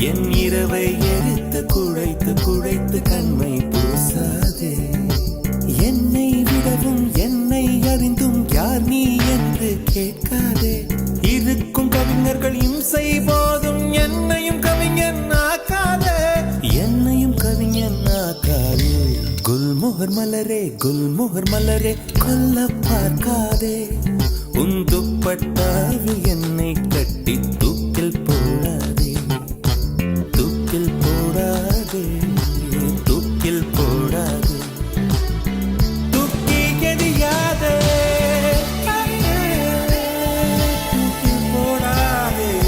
என் இரவை எரித்து குழைத்து குழைத்து கண்மை பூசாதே. என்னை விடவும் என்னை அறிந்தும் யார் நீ என்று கேட்காதே. இருக்கும் கவிஞர்கள் இம்சை போதும் என்னையும் கவிஞன் ஆக்காதே. என்னையும் கவிஞன் ஆக்காதே. குல்மோகர் மலரே குல்மோகர் மலரே கொல்ல பார்க்காதே. உன் என்னை